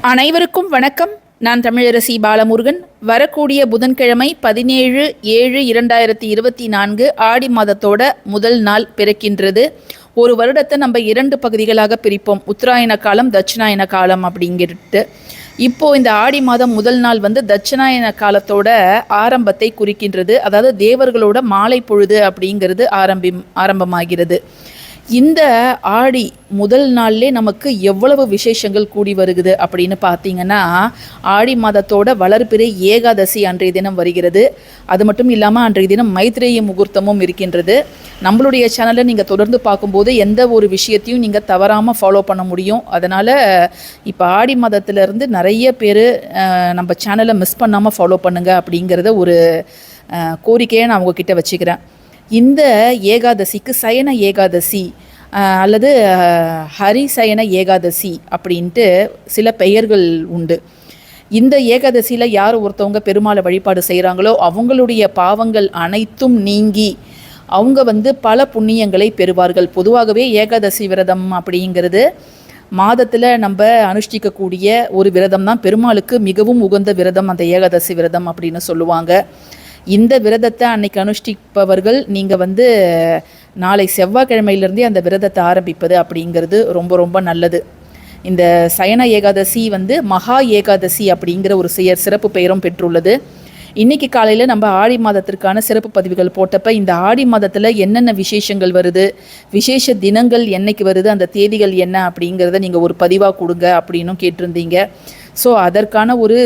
அனைவருக்கும் வணக்கம். நான் தமிழரசி பாலமுருகன். வரக்கூடிய புதன்கிழமை பதினேழு ஏழு இரண்டாயிரத்தி இருபத்தி நான்கு ஆடி மாதத்தோட முதல் நாள் பிறக்கின்றது. ஒரு வருடத்தை நம்ம இரண்டு பகுதிகளாக பிரிப்போம். உத்தராயண காலம் தட்சிணாயன காலம் அப்படிங்கிறது. இப்போ இந்த ஆடி மாதம் முதல் நாள் வந்து தட்சிணாயன காலத்தோட ஆரம்பத்தை குறிக்கின்றது. அதாவது தேவர்களோட மாலை பொழுது அப்படிங்கிறது ஆரம்பி ஆரம்பமாகிறது. இந்த ஆடி முதல் நாள்லே நமக்கு எவ்வளவு விசேஷங்கள் கூடி வருகுது அப்படின்னு பார்த்தீங்கன்னா ஆடி மாதத்தோட வளர்பிறை ஏகாதசி அன்றைய தினம் வருகிறது. அது மட்டும் இல்லாமல் அன்றைய தினம் மைத்ரேய முகூர்த்தமும் இருக்கின்றது. நம்மளுடைய சேனலை நீங்கள் தொடர்ந்து பார்க்கும்போது எந்த ஒரு விஷயத்தையும் நீங்கள் தவறாமல் ஃபாலோ பண்ண முடியும். அதனால் இப்போ ஆடி மாதத்திலேருந்து நிறைய பேர் நம்ம சேனலை மிஸ் பண்ணாமல் ஃபாலோ பண்ணுங்கள் அப்படிங்கிறத ஒரு கோரிக்கையை நான் உங்ககிட்ட வச்சுக்கிறேன். இந்த ஏகாதசிக்கு சயன ஏகாதசி அல்லது ஹரிசயன ஏகாதசி அப்படின்ட்டு சில பெயர்கள் உண்டு. இந்த ஏகாதசியில் யார் ஒருத்தவங்க பெருமாளை வழிபாடு செய்கிறாங்களோ அவங்களுடைய பாவங்கள் அனைத்தும் நீங்கி அவங்க வந்து பல புண்ணியங்களை பெறுவார்கள். பொதுவாகவே ஏகாதசி விரதம் அப்படிங்கிறது மாதத்தில் நம்ம அனுஷ்டிக்கக்கூடிய ஒரு விரதம் தான். பெருமாளுக்கு மிகவும் உகந்த விரதம் அந்த ஏகாதசி விரதம் அப்படின்னு சொல்லுவாங்க. இந்த விரதத்தை அன்னைக்கு அனுஷ்டிப்பவர்கள் நீங்கள் வந்து நாளை செவ்வாய்க்கிழமையிலிருந்தே அந்த விரதத்தை ஆரம்பிப்பது அப்படிங்கிறது ரொம்ப ரொம்ப நல்லது. இந்த சயன ஏகாதசி வந்து மகா ஏகாதசி அப்படிங்கிற ஒரு செயர் சிறப்பு பெயரும் பெற்றுள்ளது. இன்னைக்கு காலையில் நம்ம ஆடி மாதத்திற்கான சிறப்பு பதிவுகள் போட்டப்ப இந்த ஆடி மாதத்தில் என்னென்ன விசேஷங்கள் வருது விசேஷ தினங்கள் என்னைக்கு வருது அந்த தேதிகள் என்ன அப்படிங்கிறத நீங்கள் ஒரு பதிவாக கொடுங்க அப்படின்னும் கேட்டிருந்தீங்க. ஸோ அதற்கான ஒரு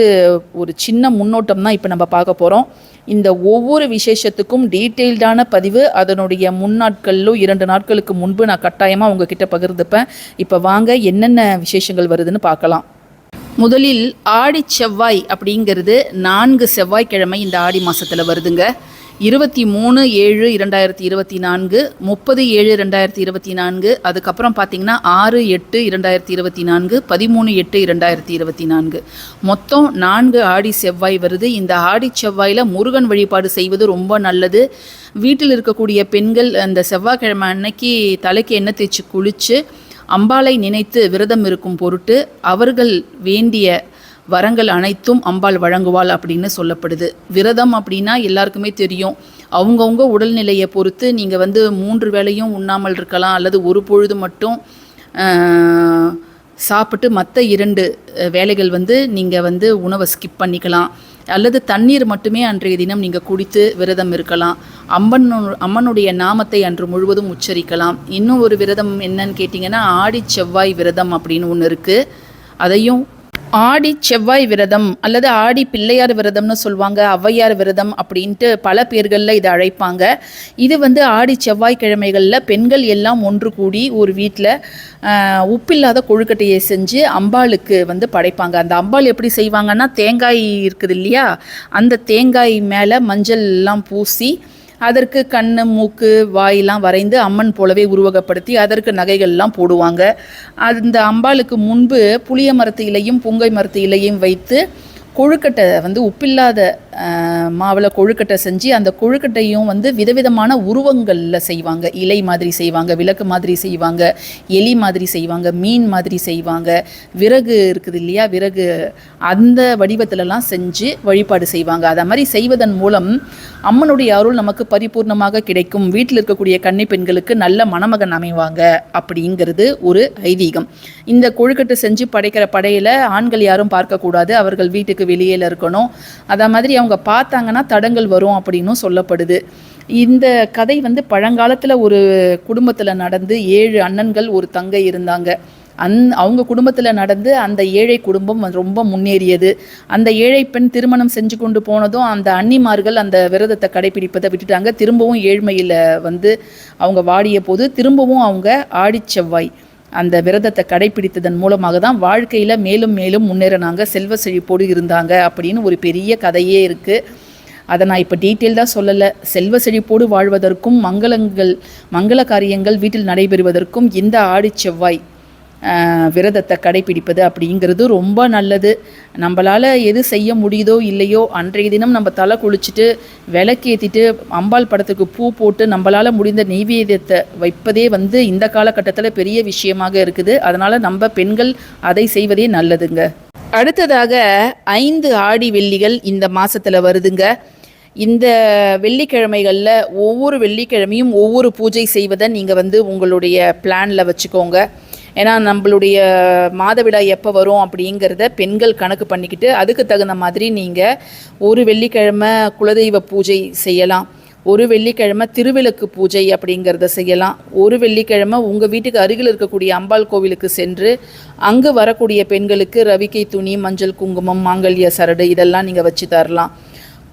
ஒரு சின்ன முன்னோட்டம் தான் இப்போ நம்ம பார்க்க போகிறோம் இந்த ஒவ்வொரு விசேஷத்துக்கும் டீட்டெயில்டான பதிவு. அதனுடைய முன்னாட்களிலோ இரண்டு நாட்களுக்கு முன்பு நான் கட்டாயமாக உங்ககிட்ட பகிர்ந்துப்பேன். இப்போ வாங்க என்னென்ன விசேஷங்கள் வருதுன்னு பார்க்கலாம். முதலில் ஆடி செவ்வாய் அப்படிங்கிறது நான்கு செவ்வாய்க்கிழமை இந்த ஆடி மாதத்தில் வருதுங்க. இருபத்தி மூணு ஏழு இரண்டாயிரத்தி இருபத்தி நான்கு முப்பது ஏழு ரெண்டாயிரத்தி இருபத்தி நான்கு அதுக்கப்புறம் பார்த்தீங்கன்னா ஆறு எட்டு இரண்டாயிரத்தி இருபத்தி நான்கு பதிமூணு எட்டு இரண்டாயிரத்தி இருபத்தி நான்கு. மொத்தம் நான்கு ஆடி செவ்வாய் வருது. இந்த ஆடி செவ்வாயில் முருகன் வழிபாடு செய்வது ரொம்ப நல்லது. வீட்டில் இருக்கக்கூடிய பெண்கள் அந்த செவ்வாய்க்கிழமை அன்னைக்கு தலைக்கு எண்ணெய் தேய்ச்சி குளித்து அம்பாளை நினைத்து விரதம் இருக்கும் பொருட்டு அவர்கள் வேண்டிய வரங்கள் அனைத்தும் அம்பாள் வழங்குவாள் அப்படின்னு சொல்லப்படுது. விரதம் அப்படின்னா எல்லாருக்குமே தெரியும். அவங்கவுங்க உடல்நிலையை பொறுத்து நீங்கள் வந்து மூன்று வேளையும் உண்ணாமல் இருக்கலாம் அல்லது ஒரு பொழுது மட்டும் சாப்பிட்டு மற்ற இரண்டு வேலைகள் வந்து நீங்கள் வந்து உணவை ஸ்கிப் பண்ணிக்கலாம். அல்லது தண்ணீர் மட்டுமே அன்றைய தினம் நீங்கள் குடித்து விரதம் இருக்கலாம். அம்மன் அம்மனுடைய நாமத்தை அன்று முழுவதும் உச்சரிக்கலாம். இன்னும் ஒரு விரதம் என்னன்னு கேட்டிங்கன்னா ஆடி செவ்வாய் விரதம் அப்படின்னு ஒன்று இருக்குது அதையும் ஆடி செவ்வாய் விரதம் அல்லது ஆடி பிள்ளையார் விரதம்னு சொல்லுவாங்க ஔவையார் விரதம் அப்படின்ட்டு பல பேர்களில் இதை அழைப்பாங்க. இது வந்து ஆடி செவ்வாய்க்கிழமைகளில் பெண்கள் எல்லாம் ஒன்று கூடி ஒரு வீட்டில் உப்பில்லாத கொழுக்கட்டையை செஞ்சு அம்பாளுக்கு வந்து படைப்பாங்க. அந்த அம்பாள் எப்படி செய்வாங்கன்னா தேங்காய் இருக்குது இல்லையா அந்த தேங்காய் மேலே மஞ்சள் எல்லாம் பூசி அதற்கு கண் மூக்கு வாயெல்லாம் வரைந்து அம்மன் போலவே உருவகப்படுத்தி அதற்கு நகைகள்லாம் போடுவாங்க. அந்த அம்பாளுக்கு முன்பு புளிய மரத்து இலையும் புங்கை மரத்து இலையும் வைத்து கொழுக்கட்டை வந்து உப்பில்லாத மாவில் கொழுக்கட்டை செஞ்சு அந்த கொழுக்கட்டையும் வந்து விதவிதமான உருவங்களில் செய்வாங்க. இலை மாதிரி செய்வாங்க விளக்கு மாதிரி செய்வாங்க எலி மாதிரி செய்வாங்க மீன் மாதிரி செய்வாங்க. விறகு இருக்குது இல்லையா? விறகு அந்த வடிவத்திலலாம் செஞ்சு வழிபாடு செய்வாங்க. அதை மாதிரி செய்வதன் மூலம் அம்மனுடைய அருள் நமக்கு பரிபூர்ணமாக கிடைக்கும். வீட்டில் இருக்கக்கூடிய கன்னி பெண்களுக்கு நல்ல மணமகன் அமைவாங்க அப்படிங்கிறது ஒரு ஐதீகம். இந்த கொழுக்கட்டை செஞ்சு படைக்கிற படையில் ஆண்கள் யாரும் பார்க்கக்கூடாது. அவர்கள் வீட்டுக்கு வெளியில் இருக்கணும். அதை மாதிரி அவங்க பார்த்தாங்கன்னா தடங்கள் வரும் அப்படின்னும் சொல்லப்படுது. இந்த கதை வந்து பழங்காலத்தில் ஒரு குடும்பத்தில் நடந்து ஏழு அண்ணன்கள் ஒரு தங்கை இருந்தாங்க. அந் அவங்க குடும்பத்தில் நடந்து அந்த ஏழை குடும்பம் ரொம்ப முன்னேறியது. அந்த ஏழை பெண் திருமணம் செஞ்சு கொண்டு போனதும் அந்த அன்னிமார்கள் அந்த விரதத்தை கடைபிடிப்பதை விட்டுட்டாங்க. திரும்பவும் ஏழ்மையில் வந்து அவங்க வாடிய போது திரும்பவும் அவங்க ஆடிச்செவ்வாய் அந்த விரதத்தை கடைபிடித்ததன் மூலமாக தான் வாழ்க்கையில் மேலும் மேலும் முன்னேறினாங்க. செல்வ செழிப்போடு இருந்தாங்க அப்படின்னு ஒரு பெரிய கதையே இருக்குது அதை நான் இப்போ டீட்டெயில்டாக சொல்லலை. செல்வ செழிப்போடு வாழ்வதற்கும் மங்களங்கள் மங்கள காரியங்கள் வீட்டில் நடைபெறுவதற்கும் இந்த ஆடி செவ்வாய் விரதத்தை கடைபிடிப்பது அப்படிங்கிறது ரொம்ப நல்லது. நம்மளால் எது செய்ய முடியுதோ இல்லையோ அன்றைய தினம் நம்ம தலை குளிச்சுட்டு விளக்கேற்றிட்டு அம்பாள் படத்துக்கு பூ போட்டு நம்மளால் முடிந்த நெய்வேதியத்தை வைப்பதே வந்து இந்த காலகட்டத்தில் பெரிய விஷயமாக இருக்குது. அதனால் நம்ம பெண்கள் அதை செய்வதே நல்லதுங்க. அடுத்ததாக ஐந்து ஆடி வெள்ளிகள் இந்த மாசத்துல வருதுங்க. இந்த வெள்ளிக்கிழமைகளில் ஒவ்வொரு வெள்ளிக்கிழமையும் ஒவ்வொரு பூஜை செய்வதை நீங்கள் வந்து உங்களுடைய பிளானில் வச்சுக்கோங்க. ஏன்னா நம்மளுடைய மாதவிடாய் எப்போ வரும் அப்படிங்கிறத பெண்கள் கணக்கு பண்ணிக்கிட்டு அதுக்கு தகுந்த மாதிரி நீங்கள் ஒரு வெள்ளிக்கிழமை குலதெய்வ பூஜை செய்யலாம். ஒரு வெள்ளிக்கிழமை திருவிளக்கு பூஜை அப்படிங்கிறத செய்யலாம். ஒரு வெள்ளிக்கிழமை உங்கள் வீட்டுக்கு அருகில் இருக்கக்கூடிய அம்பாள் கோவிலுக்கு சென்று அங்கு வரக்கூடிய பெண்களுக்கு ரவிக்கை துணி மஞ்சள் குங்குமம் மாங்கல்ய சரடு இதெல்லாம் நீங்கள் வச்சு தரலாம்.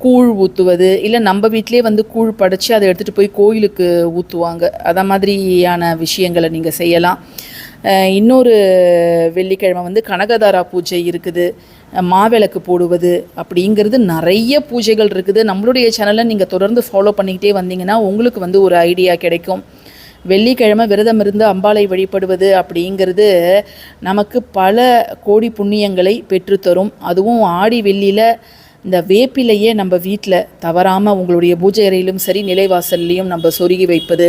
கூழ் ஊற்றுவது இல்லை நம்ம வீட்டிலே வந்து கூழ் படைச்சி அதை எடுத்துகிட்டு போய் கோயிலுக்கு ஊற்றுவாங்க அத மாதிரியான விஷயங்களை நீங்கள் செய்யலாம். இன்னொரு வெள்ளிக்கிழமை வந்து கனகதாரா பூஜை இருக்குது. மாவிளக்கு போடுவது அப்படிங்கிறது நிறைய பூஜைகள் இருக்குது. நம்மளுடைய சேனலை நீங்கள் தொடர்ந்து ஃபாலோ பண்ணிக்கிட்டே வந்தீங்கன்னா உங்களுக்கு வந்து ஒரு ஐடியா கிடைக்கும். வெள்ளிக்கிழமை விரதம் இருந்து அம்பாளை வழிபடுவது அப்படிங்கிறது நமக்கு பல கோடி புண்ணியங்களை பெற்றுத்தரும். அதுவும் ஆடி வெள்ளியில் இந்த வேப்பிலையே நம்ம வீட்டில் தவறாமல் உங்களுடைய பூஜை அறையிலும் சரி நிலைவாசல்லையும் நம்ம சொருகி வைப்பது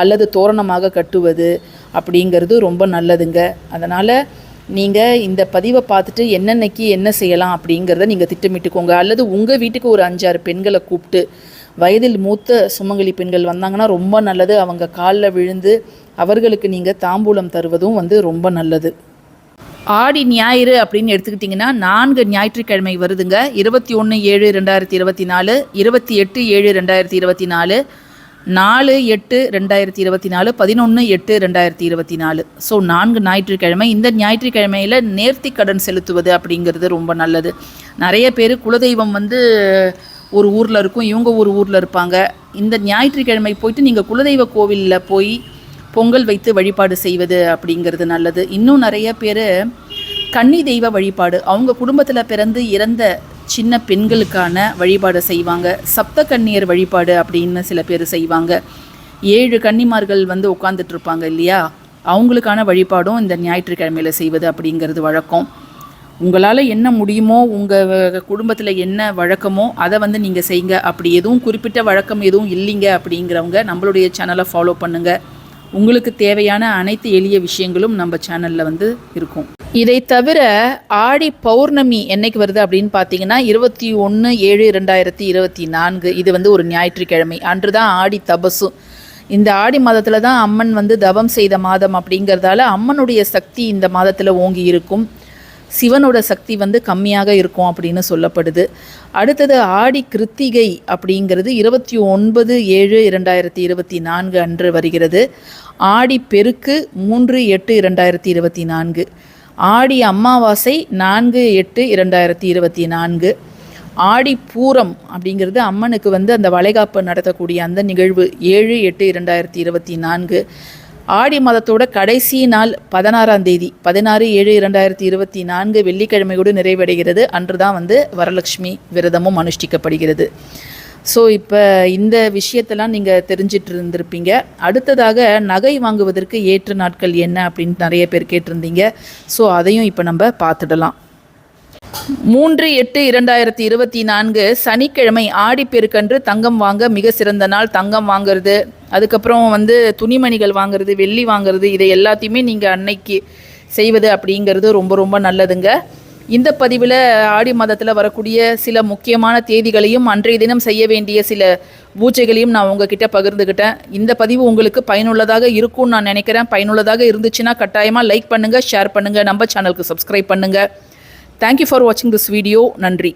அல்லது தோரணமாக கட்டுவது அப்படிங்கிறது ரொம்ப நல்லதுங்க. அதனால் நீங்கள் இந்த பதிவை பார்த்துட்டு என்னென்னைக்கு என்ன செய்யலாம் அப்படிங்கிறத நீங்கள் திட்டமிட்டுக்கோங்க. அல்லது உங்கள் வீட்டுக்கு ஒரு அஞ்சாறு பெண்களை கூப்பிட்டு வயதில் மூத்த சுமங்கலி பெண்கள் வந்தாங்கன்னா ரொம்ப நல்லது. அவங்க காலில் விழுந்து அவர்களுக்கு நீங்கள் தாம்பூலம் தருவதும் வந்து ரொம்ப நல்லது. ஆடி ஞாயிறு அப்படின்னு எடுத்துக்கிட்டிங்கன்னா நான்கு ஞாயிற்றுக்கிழமை வருதுங்க. இருபத்தி ஒன்று ஏழு ரெண்டாயிரத்தி இருபத்தி நாலு இருபத்தி எட்டு ஏழு ரெண்டாயிரத்தி இருபத்தி நாலு நாலு எட்டு ரெண்டாயிரத்தி இருபத்தி நாலு பதினொன்று எட்டு ரெண்டாயிரத்தி இருபத்தி நாலு. ஸோ நான்கு ஞாயிற்றுக்கிழமை. இந்த ஞாயிற்றுக்கிழமையில் நேர்த்தி கடன் செலுத்துவது அப்படிங்கிறது ரொம்ப நல்லது. நிறைய பேர் குலதெய்வம் வந்து ஒரு ஊரில் இருக்கும் இவங்க ஒரு ஊரில் இருப்பாங்க. இந்த ஞாயிற்றுக்கிழமை போயிட்டு நீங்கள் குலதெய்வ கோவிலில் போய் பொங்கல் வைத்து வழிபாடு செய்வது அப்படிங்கிறது நல்லது. இன்னும் நிறைய பேர் கன்னி தெய்வ வழிபாடு அவங்க குடும்பத்தில் பிறந்து இறந்த சின்ன பெண்களுக்கான வழிபாடு செய்வாங்க. சப்த கன்னியர் வழிபாடு அப்படின்னு சில பேர் செய்வாங்க. ஏழு கன்னிமார்கள் வந்து உட்காந்துட்டு இருப்பாங்க இல்லையா? அவங்களுக்கான வழிபாடும் இந்த ஞாயிற்றுக்கிழமையில் செய்வது அப்படிங்கிறது வழக்கம். உங்களால் என்ன முடியுமோ உங்கள் குடும்பத்தில் என்ன வழக்கமோ அதை வந்து நீங்கள் செய்யுங்க அப்படி எதுவும் குறிப்பிட்ட வழக்கம் எதுவும் இல்லைங்க அப்படிங்கிறவங்க நம்மளுடைய சேனலை ஃபாலோ பண்ணுங்கள் உங்களுக்கு தேவையான அனைத்து எளிய விஷயங்களும் நம்ம சேனலில் வந்து இருக்கும். இதை தவிர ஆடி பௌர்ணமி என்னைக்கு வருது அப்படின்னு பார்த்தீங்கன்னா இருபத்தி ஒன்று ஏழு ரெண்டாயிரத்தி இருபத்தி நான்கு. இது வந்து ஒரு ஞாயிற்றுக்கிழமை. அன்று தான் ஆடி தபசு. இந்த ஆடி மாதத்தில் தான் அம்மன் வந்து தவம் செய்த மாதம் அப்படிங்கிறதால அம்மனுடைய சக்தி இந்த மாதத்தில் ஓங்கி இருக்கும். சிவனோட சக்தி வந்து கம்மியாக இருக்கும் அப்படின்னு சொல்லப்படுது. அடுத்தது ஆடி கிருத்திகை அப்படிங்கிறது இருபத்தி ஒன்பது ஏழு இரண்டாயிரத்தி இருபத்தி நான்கு அன்று வருகிறது. ஆடி பெருக்கு மூன்று எட்டு இரண்டாயிரத்தி இருபத்தி நான்கு. ஆடி அமாவாசை நான்கு எட்டு இரண்டாயிரத்தி இருபத்தி நான்கு. ஆடி பூரம் அப்படிங்கிறது அம்மனுக்கு வந்து அந்த வளைகாப்பு நடத்தக்கூடிய அந்த நிகழ்வு ஏழு எட்டு இரண்டாயிரத்தி இருபத்தி நான்கு. ஆடி மாதத்தோட கடைசி நாள் பதினாறாம் தேதி. பதினாறு ஏழு இரண்டாயிரத்தி இருபத்தி நான்கு வெள்ளிக்கிழமையோடு நிறைவடைகிறது. அன்று தான் வந்து வரலட்சுமி விரதமும் அனுஷ்டிக்கப்படுகிறது. ஸோ இப்போ இந்த விஷயத்தெல்லாம் நீங்கள் தெரிஞ்சிட்டு இருந்திருப்பீங்க அடுத்ததாக நகை வாங்குவதற்கு ஏற்ற நாட்கள் என்ன அப்படின்னு நிறைய பேர் கேட்டிருந்தீங்க. ஸோ அதையும் இப்போ நம்ம பார்த்துடலாம். மூன்று எட்டு இரண்டாயிரத்தி இருபத்தி நான்கு சனிக்கிழமை ஆடிப்பெருக்கன்று தங்கம் வாங்க மிக சிறந்த நாள். தங்கம் வாங்குறது அதுக்கப்புறம் வந்து துணிமணிகள் வாங்குறது வெள்ளி வாங்குறது இதை எல்லாத்தையுமே நீங்கள் அன்னைக்கு செய்வது அப்படிங்கிறது ரொம்ப ரொம்ப நல்லதுங்க. இந்த பதிவில் ஆடி மாதத்தில் வரக்கூடிய சில முக்கியமான தேதிகளையும் அன்றைய தினம் செய்ய வேண்டிய சில பூஜைகளையும் நான் உங்ககிட்ட பகிர்ந்துக்கிட்டேன் இந்த பதிவு உங்களுக்கு பயனுள்ளதாக இருக்கும்னு நான் நினைக்கிறேன். பயனுள்ளதாக இருந்துச்சுன்னா கட்டாயமாக லைக் பண்ணுங்கள் ஷேர் பண்ணுங்கள் நம்ம சேனலுக்கு சப்ஸ்கிரைப் பண்ணுங்கள் தேங்க்யூ ஃபார் வாட்சிங் திஸ் வீடியோ நன்றி.